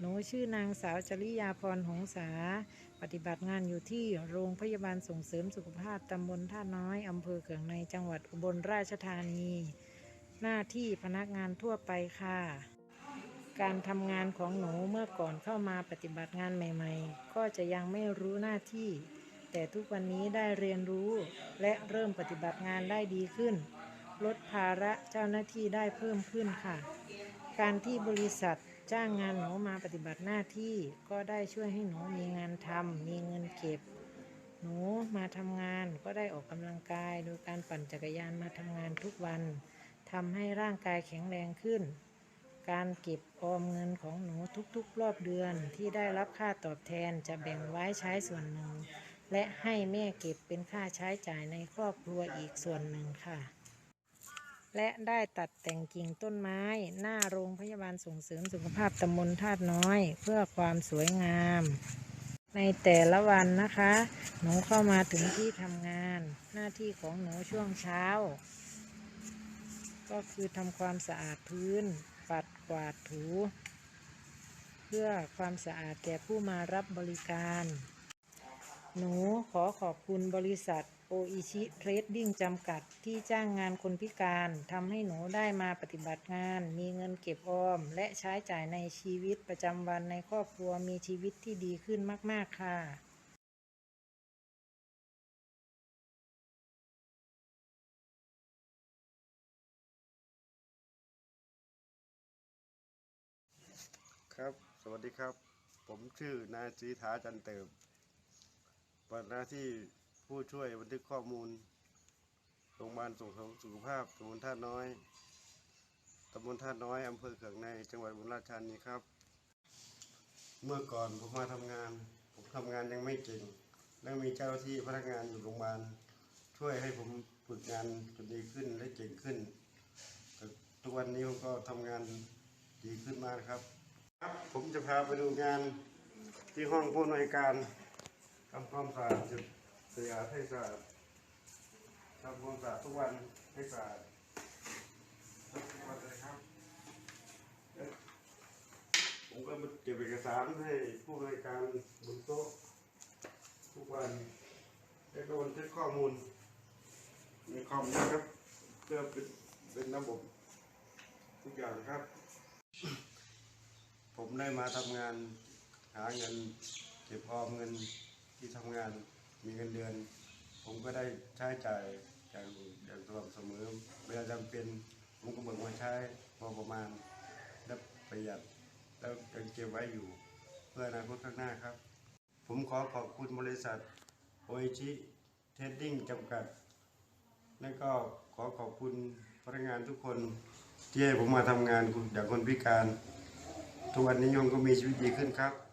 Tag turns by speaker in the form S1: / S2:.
S1: หนูชื่อนางสาวจริยาพรหงษา ปฏิบัติงานอยู่ที่โรงพยาบาลส่งเสริมสุขภาพตำบลท่าน้อยอำเภอเขืองในจังหวัดอุบลราชธานี หน้าที่พนักงานทั่วไปค่ะ การทำงานของหนูเมื่อก่อนเข้ามาปฏิบัติงานใหม่ๆ ก็จะยังไม่รู้หน้าที่ แต่ทุกวันนี้ได้เรียนรู้ และเริ่มปฏิบัติงานได้ดีขึ้น ลดภาระเจ้าหน้าที่ได้เพิ่มขึ้นค่ะ การที่บริษัท จ้างงานหนูมาปฏิบัติหน้าที่ก็ได้ช่วยให้หนูมีงานทำมีเงินเก็บ หนูมาทำงานก็ได้ออกกำลังกาย โดยการปั่นจักรยานมาทำงานทุกวันทำให้ร่างกายแข็งแรงขึ้น การเก็บออมเงินของหนูทุกๆ รอบเดือนที่ได้รับค่าตอบแทนจะแบ่งไว้ใช้ส่วนหนึ่ง และให้แม่เก็บเป็นค่าใช้จ่ายในครอบครัวอีกส่วนหนึ่งค่ะ และได้ตัดแต่งกิ่งต้นไม้ หน้าโรงพยาบาลส่งเสริมสุขภาพตำบลธาตุน้อย เพื่อความสวยงาม ในแต่ละวันนะคะ หนูเข้ามาถึงที่ทำงาน หน้าที่ของหนูช่วงเช้า ก็คือทำความสะอาดพื้น ปัดกวาดถู เพื่อความสะอาดแก่ผู้มารับบริการ หนูขอขอบคุณบริษัทโออิชิเทรดดิ้งจำกัดที่จ้างงานคนพิการทำให้หนูได้มาปฏิบัติงาน มีเงินเก็บออม และใช้จ่ายในชีวิตประจำวันในครอบครัวมีชีวิตที่ดีขึ้นมาก ๆ ค่ะ
S2: ครับ สวัสดีครับ ผมชื่อนายสีถาจันเติบ ปฏิบัติหน้าที่ผู้ช่วยบันทึกข้อมูลโรงพยาบาลส่งเสริมสุขภาพตำบลท่าน้อยตำบลท่าน้อยอำเภอเขืองในจังหวัดอุบลราชธานีครับ เมื่อก่อนผมมาทำงาน ผมทำงานยังไม่เก่งและมีเจ้าหน้าที่พนักงานอยู่โรงพยาบาลช่วยให้ผมฝึกงานจนดีขึ้นและเก่งขึ้นแต่ทุกวันนี้ผมก็ทำงานดีขึ้นมากครับ ครับผมจะพาไปดูงานที่ห้องผู้อำนวยการ ทำความสะอาดจุดเสียให้สะอาดทำความสะอาดทุกวันให้สะอาดทุกวันเลยครับผมก็มาเก็บเอกสารให้ผู้อำนการบนโต๊ะทุกวันแล้วก็บันทึกข้อมูลในคอมนะครับเพื่อเป็นเป็นระบบทุกอย่างครับ ผมได้มาทำงานหาเงินเก็บออมเงิน ที่ทำงานมีเงินเดือน ผมก็ได้ใช้จ่ายอย่างอย่างสม่ำเสมอเวลาจำเป็นผมก็เบิกมาใช้พอประมาณและประหยัดแล้วยังเก็บไว้อยู่ เพื่ออนาคตข้างหน้าครับ ผมขอขอบคุณบริษัทโออิชิเทดดิ้งจำกัด และก็ขอขอบคุณพนักงานทุกคนที่ให้ผมมาทำงานอย่างคนพิการ ทุกวันนี้ยมก็มีชีวิตดีขึ้นครับ